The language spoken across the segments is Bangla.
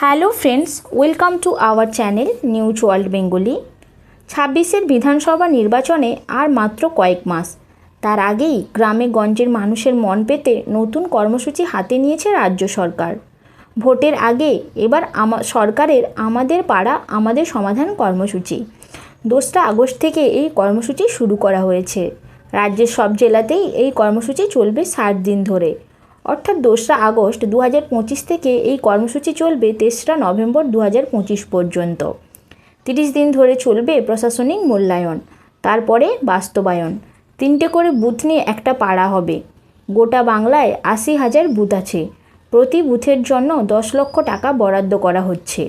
Hello friends, welcome to our channel news world Bengali. ছাব্বিশের বিধানসভা নির্বাচনে আর মাত্র কয়েক মাস। তার আগেই গ্রামে গঞ্জের মানুষের মন পেতে নতুন কর্মসূচি হাতে নিয়েছে রাজ্য সরকার। ভোটের আগে এবার আমা সরকারের আমাদের পাড়া, আমাদের সমাধান কর্মসূচি। দোসরা আগস্ট থেকে এই কর্মসূচি শুরু করা হয়েছে। রাজ্যের সব জেলাতেই এই কর্মসূচি চলবে ষাট দিন ধরে। অর্থাৎ দোসরা আগস্ট দু হাজার পঁচিশ থেকে এই কর্মসূচি চলবে তেসরা নভেম্বর দু হাজার পঁচিশ পর্যন্ত। তিরিশ দিন ধরে চলবে প্রশাসনিক মূল্যায়ন, তারপরে বাস্তবায়ন। তিনটে করে বুথ নিয়ে একটা পাড়া হবে। গোটা বাংলায় আশি হাজার বুথ আছে। প্রতি বুথের জন্য দশ লক্ষ টাকা বরাদ্দ করা হচ্ছে।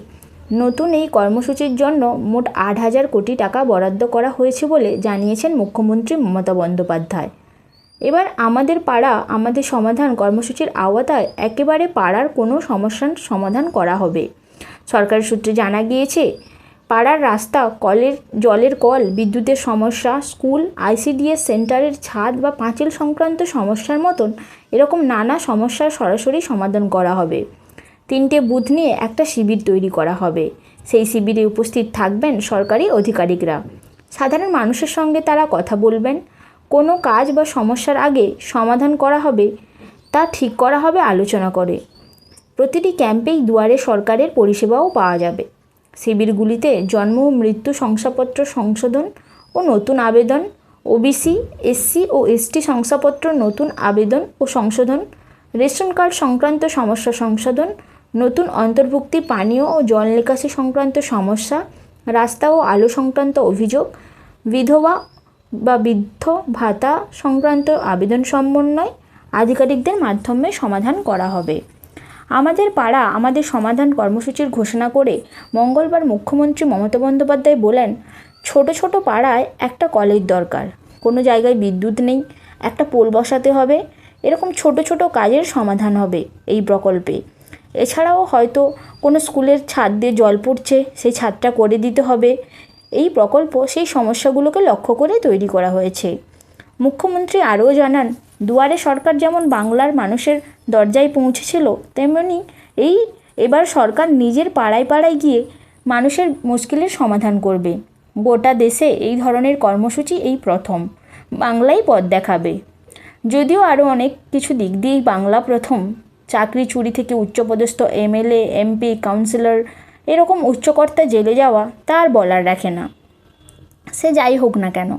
নতুন এই কর্মসূচির জন্য মোট আট হাজার কোটি টাকা বরাদ্দ করা হয়েছে বলে জানিয়েছেন মুখ্যমন্ত্রী মমতা বন্দ্যোপাধ্যায়। এবার আমাদের পাড়া আমাদের সমাধান কর্মসূচির আওতায় একেবারে পাড়ার কোনো সমস্যার সমাধান করা হবে। সরকারি সূত্রে জানা গিয়েছে, পাড়ার রাস্তা, কলের, জলের কল, বিদ্যুতের সমস্যা, স্কুল, আইসিডিএস সেন্টারের ছাদ বা পাঁচিল সংক্রান্ত সমস্যার মতন এরকম নানা সমস্যার সরাসরি সমাধান করা হবে। তিনটে বুথ নিয়ে একটা শিবির তৈরি করা হবে। সেই শিবিরে উপস্থিত থাকবেন সরকারি আধিকারিকরা সাধারণ মানুষের সঙ্গে তারা কথা বলবেন কোনো কাজ বা সমস্যার আগে সমাধান করা হবে, তা ঠিক করা হবে আলোচনা করে। প্রতিটি ক্যাম্পেই দুয়ারে সরকারের পরিষেবাও পাওয়া যাবে। শিবিরগুলিতে জন্ম ও মৃত্যু শংসাপত্র সংশোধন ও নতুন আবেদন, ওবিসি, এসসি ও এসটি শংসাপত্র নতুন আবেদন ও সংশোধন, রেশন কার্ড সংক্রান্ত সমস্যা সংশোধন, নতুন অন্তর্ভুক্তি পানীয় ও জল নিকাশি সংক্রান্ত সমস্যা, রাস্তা ও আলো সংক্রান্ত অভিযোগ, বিধবা বা বৃদ্ধ ভাতা সংক্রান্ত আবেদন সমন্বয় আধিকারিকদের মাধ্যমে সমাধান করা হবে। আমাদের পাড়া আমাদের সমাধান কর্মসূচির ঘোষণা করে মঙ্গলবার মুখ্যমন্ত্রী মমতা বন্দ্যোপাধ্যায় বলেন, ছোট ছোট পাড়ায় একটা কলেজ দরকার। কোনো জায়গায় বিদ্যুৎ নেই, একটা পোল বসাতে হবে। এরকম ছোট ছোট কাজের সমাধান হবে এই প্রকল্পে। এছাড়াও হয়তো কোনো স্কুলের ছাদ দিয়ে জল পড়ছে, সেই ছাদটা করে দিতে হবে। এই প্রকল্প সেই সমস্যাগুলোকে লক্ষ্য করে তৈরি করা হয়েছে। মুখ্যমন্ত্রী আরও জানান, দুয়ারে সরকার যেমন বাংলার মানুষের দরজায় পৌঁছেছিল, তেমনি এই এবার সরকার নিজের পাড়ায় পাড়ায় গিয়ে মানুষের মুশকিলের সমাধান করবে। গোটা দেশে এই ধরনের কর্মসূচি এই প্রথম। বাংলাই পথ দেখাবে। যদিও আরও অনেক কিছু দিক দিয়েই বাংলা প্রথম। চাকরি চুরি থেকে উচ্চপদস্থ এমএলএ, এমপি, কাউন্সিলর এরকম উচ্চকর্তা জেলে যাওয়া তার বলার রাখে না। সে যাই হোক না কেন,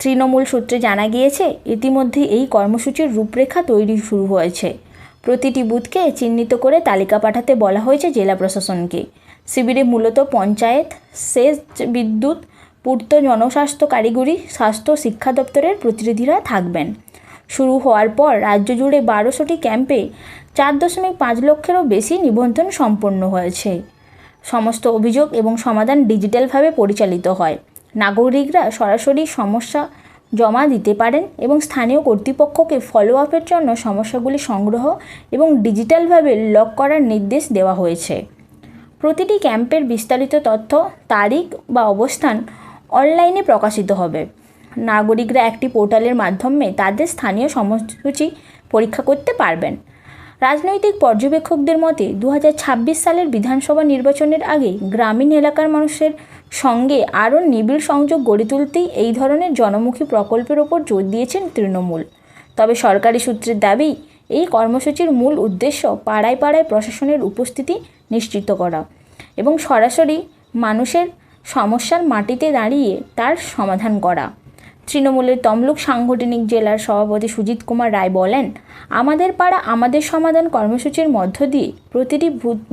তৃণমূল সূত্রে জানা গিয়েছে, ইতিমধ্যে এই কর্মসূচির রূপরেখা তৈরি শুরু হয়েছে। প্রতিটি বুথকে চিহ্নিত করে তালিকা পাঠাতে বলা হয়েছে জেলা প্রশাসনকে। শিবিরে মূলত পঞ্চায়েত, সেচ বিদ্যুৎ, পূর্ত জনস্বাস্থ্য কারিগরি, স্বাস্থ্য শিক্ষা দপ্তরের প্রতিনিধিরা থাকবেন। শুরু হওয়ার পর রাজ্য জুড়ে বারোশোটি ক্যাম্পে চার দশমিক পাঁচ লক্ষেরও বেশি নিবন্ধন সম্পন্ন হয়েছে। সমস্ত অভিযোগ এবং সমাধান ডিজিটালভাবে পরিচালিত হয়। নাগরিকরা সরাসরি সমস্যা জমা দিতে পারেন এবং স্থানীয় কর্তৃপক্ষকে ফলো আপের জন্য সমস্যাগুলি সংগ্রহ এবং ডিজিটালভাবে লক করার নির্দেশ দেওয়া হয়েছে। প্রতিটি ক্যাম্পের বিস্তারিত তথ্য, তারিখ বা অবস্থান অনলাইনে প্রকাশিত হবে। নাগরিকরা একটি পোর্টালের মাধ্যমে তাদের স্থানীয় সময়সূচি পরীক্ষা করতে পারবেন। রাজনৈতিক পর্যবেক্ষকদের মতে দু হাজার ছাব্বিশ সালের বিধানসভা নির্বাচনের আগে গ্রামীণ এলাকার মানুষের সঙ্গে আরও নিবিড় সংযোগ গড়ে তুলতেই এই ধরনের জনমুখী প্রকল্পের ওপর জোর দিয়েছেন তৃণমূল। তবে সরকারি সূত্রের দাবি, এই কর্মসূচির মূল উদ্দেশ্য পাড়ায় পাড়ায় প্রশাসনের উপস্থিতি নিশ্চিত করা এবং সরাসরি মানুষের সমস্যার মাটিতে দাঁড়িয়ে তার সমাধান করা। তৃণমূলের তমলুক সাংগঠনিক জেলার সভাপতি সুজিত কুমার রায় বলেন, আমাদের পাড়া আমাদের সমাধান কর্মসূচির মধ্য দিয়ে প্রতিটি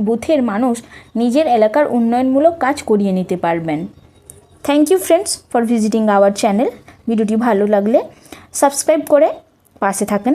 বুথের মানুষ নিজের এলাকার উন্নয়নমূলক কাজ করিয়ে নিতে পারবেন। Thank you friends for visiting our channel ভিডিওটি ভালো লাগলে সাবস্ক্রাইব করে পাশে থাকেন।